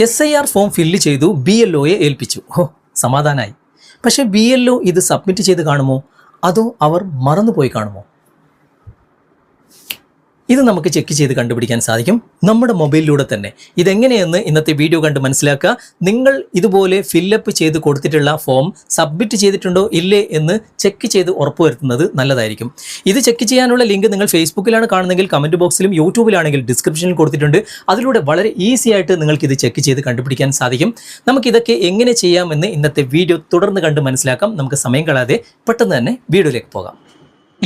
S I R form fill ചെയ്തു B L ഒയെ ഏൽപ്പിച്ചു. ഹോ സമാധാനമായി പക്ഷേ ബി എൽ ഒ ഇത് സബ്മിറ്റ് ചെയ്ത് കാണുമോ? അതോ അവർ മറന്നുപോയി കാണുമോ? ഇത് നമുക്ക് ചെക്ക് ചെയ്ത് കണ്ടുപിടിക്കാൻ സാധിക്കും. നമ്മുടെ മൊബൈലിലൂടെ തന്നെ. ഇതെങ്ങനെയെന്ന് ഇന്നത്തെ വീഡിയോ കണ്ട് മനസ്സിലാക്കുക. നിങ്ങൾ ഇതുപോലെ ഫില്ലപ്പ് ചെയ്ത് കൊടുത്തിട്ടുള്ള ഫോം സബ്മിറ്റ് ചെയ്തിട്ടുണ്ടോ ഇല്ലേ എന്ന് ചെക്ക് ചെയ്ത് ഉറപ്പുവരുത്തുന്നത് നല്ലതായിരിക്കും. ഇത് ചെക്ക് ചെയ്യാനുള്ള ലിങ്ക് നിങ്ങൾ ഫേസ്ബുക്കിലാണ് കാണുന്നതെങ്കിൽ കമന്റ് ബോക്സിലും യൂട്യൂബിലാണെങ്കിൽ ഡിസ്ക്രിപ്ഷനിൽ കൊടുത്തിട്ടുണ്ട്. അതിലൂടെ വളരെ ഈസി ആയിട്ട് നിങ്ങൾക്ക് ഇത് ചെക്ക് ചെയ്ത് കണ്ടുപിടിക്കാൻ സാധിക്കും. നമുക്കിതൊക്കെ എങ്ങനെ ചെയ്യാമെന്ന് ഇന്നത്തെ വീഡിയോ തുടർന്ന് കണ്ട് മനസ്സിലാക്കാം. നമുക്ക് സമയം കളയാതെ പെട്ടെന്ന് തന്നെ വീഡിയോയിലേക്ക് പോകാം.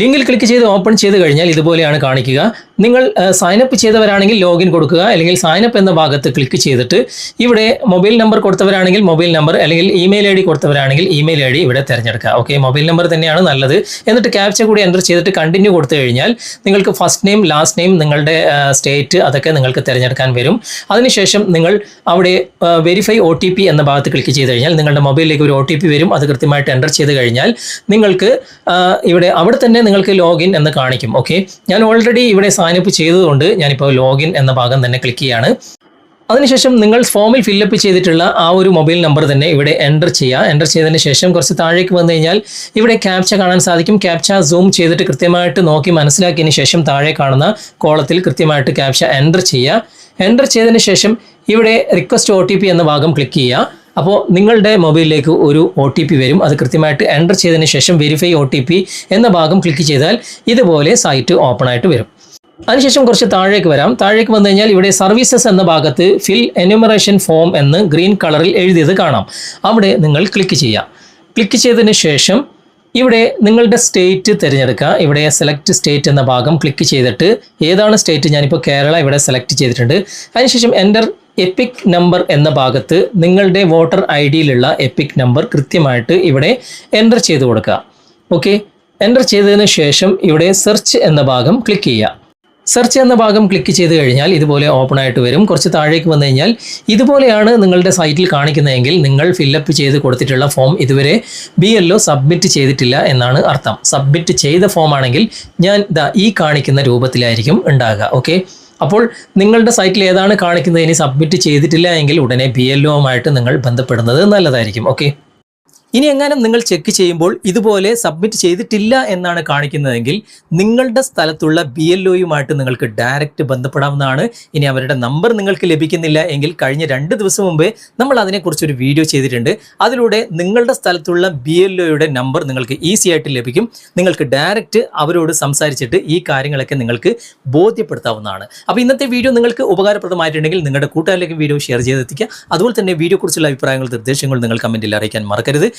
ലിങ്കിൽ ക്ലിക്ക് ചെയ്ത് ഓപ്പൺ ചെയ്ത് കഴിഞ്ഞാൽ ഇതുപോലെയാണ് കാണിക്കുക. നിങ്ങൾ സൈനപ്പ് ചെയ്തവരാണെങ്കിൽ ലോഗിൻ കൊടുക്കുക. അല്ലെങ്കിൽ സൈനപ്പ് എന്ന ഭാഗത്ത് ക്ലിക്ക് ചെയ്തിട്ട് ഇവിടെ മൊബൈൽ നമ്പർ കൊടുത്തവരാണെങ്കിൽ മൊബൈൽ നമ്പർ അല്ലെങ്കിൽ ഇമെയിൽ ഐ ഡി കൊടുത്തവരാണെങ്കിൽ ഇമെയിൽ ഐ ഡി ഇവിടെ തിരഞ്ഞെടുക്കുക. ഓക്കെ മൊബൈൽ നമ്പർ തന്നെയാണ് നല്ലത്. എന്നിട്ട് ക്യാപ്ച കൂടി എന്റർ ചെയ്തിട്ട് കണ്ടിന്യൂ കൊടുത്തു കഴിഞ്ഞാൽ നിങ്ങൾക്ക് ഫസ്റ്റ് നെയിം ലാസ്റ്റ് നെയിം നിങ്ങളുടെ സ്റ്റേറ്റ് അതൊക്കെ നിങ്ങൾക്ക് തിരഞ്ഞെടുക്കാൻ വരും. അതിനുശേഷം നിങ്ങൾ അവിടെ വെരിഫൈ ഒ എന്ന ഭാഗത്ത് ക്ലിക്ക് ചെയ്ത് കഴിഞ്ഞാൽ നിങ്ങളുടെ മൊബൈലിലേക്ക് ഒരു ഒ വരും. അത് കൃത്യമായിട്ട് എന്റർ ചെയ്ത് കഴിഞ്ഞാൽ നിങ്ങൾക്ക് ഇവിടെ അവിടെ തന്നെ നിങ്ങൾക്ക് ലോഗിൻ എന്ന് കാണിക്കും ഓക്കെ ഞാൻ ഓൾറെഡി ഇവിടെ സൈൻ അപ്പ് ചെയ്തതുകൊണ്ട് ഞാനിപ്പോൾ ലോഗിൻ എന്ന ഭാഗം തന്നെ ക്ലിക്ക് ചെയ്യാണ്. അതിനുശേഷം നിങ്ങൾ ഫോമിൽ ഫില്ലപ്പ് ചെയ്തിട്ടുള്ള ആ ഒരു മൊബൈൽ നമ്പർ തന്നെ ഇവിടെ എന്റർ ചെയ്യുക. എന്റർ ചെയ്തതിന് ശേഷം കുറച്ച് താഴേക്ക് വന്നു കഴിഞ്ഞാൽ ഇവിടെ ക്യാപ്ച കാണാൻ സാധിക്കും. ക്യാപ്ച സൂം ചെയ്തിട്ട് കൃത്യമായിട്ട് നോക്കി മനസ്സിലാക്കിയതിന് ശേഷം താഴെ കാണുന്ന കോളത്തിൽ കൃത്യമായിട്ട് ക്യാപ്ച എന്റർ ചെയ്യുക. എന്റർ ചെയ്തതിന് ശേഷം ഇവിടെ റിക്വസ്റ്റ് ഒ എന്ന ഭാഗം ക്ലിക്ക് ചെയ്യുക. അപ്പോൾ നിങ്ങളുടെ മൊബൈലിലേക്ക് ഒരു ഒ ടി പി വരും. അത് കൃത്യമായിട്ട് എന്റർ ചെയ്തതിന് ശേഷം വെരിഫൈ ഒ ടി പി എന്ന ഭാഗം ക്ലിക്ക് ചെയ്താൽ ഇതുപോലെ സൈറ്റ് ഓപ്പൺ ആയിട്ട് വരും. അതിനുശേഷം കുറച്ച് താഴേക്ക് വരാം. താഴേക്ക് വന്നു കഴിഞ്ഞാൽ ഇവിടെ സർവീസസ് എന്ന ഭാഗത്ത് ഫിൽ എന്യൂമറേഷൻ ഫോം എന്ന് ഗ്രീൻ കളറിൽ എഴുതിയത് കാണാം. അവിടെ നിങ്ങൾ ക്ലിക്ക് ചെയ്യാം ക്ലിക്ക് ചെയ്തതിന് ശേഷം ഇവിടെ നിങ്ങളുടെ സ്റ്റേറ്റ് തിരഞ്ഞെടുക്കുക. ഇവിടെ സെലക്ട് സ്റ്റേറ്റ് എന്ന ഭാഗം ക്ലിക്ക് ചെയ്തിട്ട് ഏതാണ് സ്റ്റേറ്റ് ഞാനിപ്പോൾ കേരള ഇവിടെ സെലക്ട് ചെയ്തിട്ടുണ്ട്. അതിനുശേഷം എന്റർ എപ്പിക് നമ്പർ എന്ന ഭാഗത്ത് നിങ്ങളുടെ വോട്ടർ ഐ ഡിയിലുള്ള എപ്പിക് നമ്പർ കൃത്യമായിട്ട് ഇവിടെ എന്റർ ചെയ്ത് കൊടുക്കുക. ഓക്കെ എന്റർ ചെയ്തതിന് ശേഷം ഇവിടെ സെർച്ച് എന്ന ഭാഗം ക്ലിക്ക് ചെയ്യുക. സെർച്ച് എന്ന ഭാഗം ക്ലിക്ക് ചെയ്ത് കഴിഞ്ഞാൽ ഇതുപോലെ ഓപ്പൺ ആയിട്ട് വരും. കുറച്ച് താഴേക്ക് വന്നു കഴിഞ്ഞാൽ ഇതുപോലെയാണ് നിങ്ങളുടെ സൈറ്റിൽ കാണിക്കുന്നതെങ്കിൽ നിങ്ങൾ ഫില്ലപ്പ് ചെയ്ത് കൊടുത്തിട്ടുള്ള ഫോം ഇതുവരെ ബി സബ്മിറ്റ് ചെയ്തിട്ടില്ല എന്നാണ് അർത്ഥം. സബ്മിറ്റ് ചെയ്ത ഫോം ആണെങ്കിൽ ഞാൻ ഈ കാണിക്കുന്ന രൂപത്തിലായിരിക്കും ഉണ്ടാകുക. ഓക്കെ അപ്പോൾ നിങ്ങളുടെ സൈറ്റിൽ ഏതാണ് കാണിക്കുന്നത്? ഇനി സബ്മിറ്റ് ചെയ്തിട്ടില്ല എങ്കിൽ ഉടനെ ബി എൽ ഒമായിട്ട് നിങ്ങൾ ബന്ധപ്പെടുന്നത് നല്ലതായിരിക്കും. ഓക്കെ ഇനി എങ്ങാനും നിങ്ങൾ ചെക്ക് ചെയ്യുമ്പോൾ ഇതുപോലെ സബ്മിറ്റ് ചെയ്തിട്ടില്ല എന്നാണ് കാണിക്കുന്നതെങ്കിൽ നിങ്ങളുടെ സ്ഥലത്തുള്ള ബി എൽ ഒയുമായിട്ട് നിങ്ങൾക്ക് ഡയറക്റ്റ് ബന്ധപ്പെടാവുന്നതാണ്. ഇനി അവരുടെ നമ്പർ നിങ്ങൾക്ക് ലഭിക്കുന്നില്ല എങ്കിൽ കഴിഞ്ഞ രണ്ട് ദിവസം മുമ്പേ നമ്മൾ അതിനെക്കുറിച്ച് ഒരു വീഡിയോ ചെയ്തിട്ടുണ്ട്. അതിലൂടെ നിങ്ങളുടെ സ്ഥലത്തുള്ള ബി എൽ ഒയുടെ നമ്പർ നിങ്ങൾക്ക് ഈസി ആയിട്ട് ലഭിക്കും. നിങ്ങൾക്ക് ഡയറക്റ്റ് അവരോട് സംസാരിച്ചിട്ട് ഈ കാര്യങ്ങളൊക്കെ നിങ്ങൾക്ക് ബോധ്യപ്പെടുത്താവുന്നതാണ്. അപ്പോൾ ഇന്നത്തെ വീഡിയോ നിങ്ങൾക്ക് ഉപകാരപ്രദമായിട്ടുണ്ടെങ്കിൽ നിങ്ങളുടെ കൂട്ടുകാരിലേക്ക് വീഡിയോ ഷെയർ ചെയ്തെത്തിക്കുക. അതുപോലെ തന്നെ വീഡിയോ കുറിച്ചുള്ള അഭിപ്രായങ്ങൾ നിർദ്ദേശങ്ങൾ നിങ്ങൾ കമന്റിൽ അറിയിക്കാൻ മറക്കരുത്.